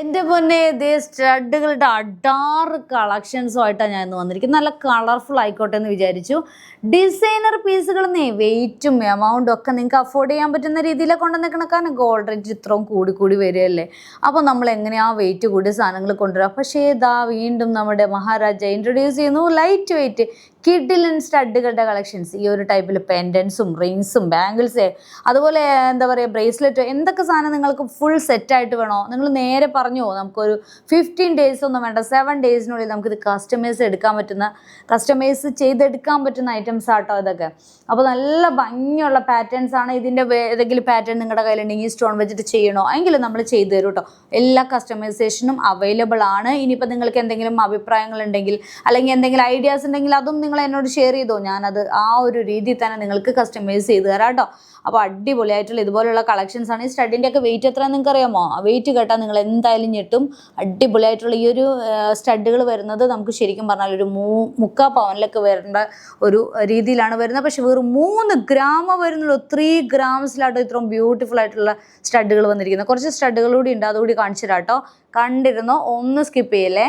എന്റെ പൊന്നെ ഇതേ സ്റ്റഡുകളുടെ അഡാറ് കളക്ഷൻസുമായിട്ടാണ് ഞാൻ ഇന്ന് വന്നിരിക്കുന്നത്. നല്ല കളർഫുൾ ആയിക്കോട്ടെ എന്ന് വിചാരിച്ചു. ഡിസൈനർ പീസുകൾ വെയിറ്റും എമൗണ്ടും ഒക്കെ നിങ്ങൾക്ക് അഫോർഡ് ചെയ്യാൻ പറ്റുന്ന രീതിയിലൊക്കെ കൊണ്ടുവന്നിരിക്കണം കാരണം ഗോൾഡ് റേറ്റ് ഇത്രയും കൂടി കൂടി വരികയല്ലേ? അപ്പോൾ നമ്മൾ എങ്ങനെയാ വെയിറ്റ് കൂടിയ സാധനങ്ങൾ കൊണ്ടുവരാം? പക്ഷേ ഇതാ വീണ്ടും നമ്മുടെ മഹാരാജ ഇൻട്രൊഡ്യൂസ് ചെയ്യുന്നു. ലൈറ്റ് വെയിറ്റ് കിഡിലൻ സ്റ്റഡുകളുടെ കളക്ഷൻസ്. ഈ ഒരു ടൈപ്പിൽ പെൻഡൻസും റിങ്സും ബാംഗിൾസ് അതുപോലെ എന്താ പറയുക ബ്രേസ്ലെറ്റ് എന്തൊക്കെ സാധനം നിങ്ങൾക്ക് ഫുൾ സെറ്റായിട്ട് വേണോ? നിങ്ങൾ നേരെ പറഞ്ഞോ? നമുക്കൊരു ഫിഫ്റ്റീൻ ഡേയ്സ് ഒന്നും വേണ്ട. സെവൻ ഡേയ്സിനുള്ളിൽ നമുക്കിത് കസ്റ്റമൈസ് എടുക്കാൻ പറ്റുന്ന കസ്റ്റമൈസ് ചെയ്തെടുക്കാൻ പറ്റുന്ന ഐറ്റംസ് ആട്ടോ ഇതൊക്കെ. അപ്പോൾ നല്ല ഭംഗിയുള്ള പാറ്റേൺസ് ആണ്. ഇതിന്റെ ഏതെങ്കിലും പാറ്റേൺ നിങ്ങളുടെ കയ്യിലുണ്ടെങ്കിൽ സ്റ്റോൺ വെച്ചിട്ട് ചെയ്യണോ? എങ്കിൽ നമ്മൾ ചെയ്തു തരും കേട്ടോ എല്ലാ കസ്റ്റമൈസേഷനും അവൈലബിൾ ആണ്. ഇനിയിപ്പോൾ നിങ്ങൾക്ക് എന്തെങ്കിലും അഭിപ്രായങ്ങൾ ഉണ്ടെങ്കിൽ അല്ലെങ്കിൽ എന്തെങ്കിലും ഐഡിയാസ് ഉണ്ടെങ്കിൽ അതും നിങ്ങൾ എന്നോട് ഷെയർ ചെയ്തോ? ഞാനത് ആ ഒരു രീതിയിൽ തന്നെ നിങ്ങൾക്ക് കസ്റ്റമൈസ് ചെയ്ത് തരാം കേട്ടോ അപ്പോൾ അടിപൊളിയായിട്ടുള്ള ഇതുപോലുള്ള കളക്ഷൻസ് ആണ്. ഈ സ്റ്റഡിന്റെ ഒക്കെ വെയിറ്റ് എത്ര നിങ്ങൾക്ക് അറിയാമോ വെയിറ്റ് കേട്ടാൽ നിങ്ങൾ എന്തായാലും ഞെട്ടും അടിപൊളിയായിട്ടുള്ള ഈ ഒരു സ്റ്റഡുകൾ വരുന്നത് നമുക്ക് ശരിക്കും പറഞ്ഞാൽ ഒരു മൂ മുക്കാ പവനിലൊക്കെ വരേണ്ട ഒരു രീതിയിലാണ് വരുന്നത്. പക്ഷെ വെറും മൂന്ന് ഗ്രാമ വരുന്നുള്ളൂ. ത്രീ ഗ്രാംസിലാട്ടോ ഇത്രയും ബ്യൂട്ടിഫുൾ ആയിട്ടുള്ള സ്റ്റഡുകൾ വന്നിരിക്കുന്നത്. കുറച്ച് സ്റ്റഡുകൾ കൂടി ഉണ്ട്. അതുകൂടി കാണിച്ചു കണ്ടിരുന്നോ? ഒന്ന് സ്കിപ്പ് ചെയ്യല്ലേ?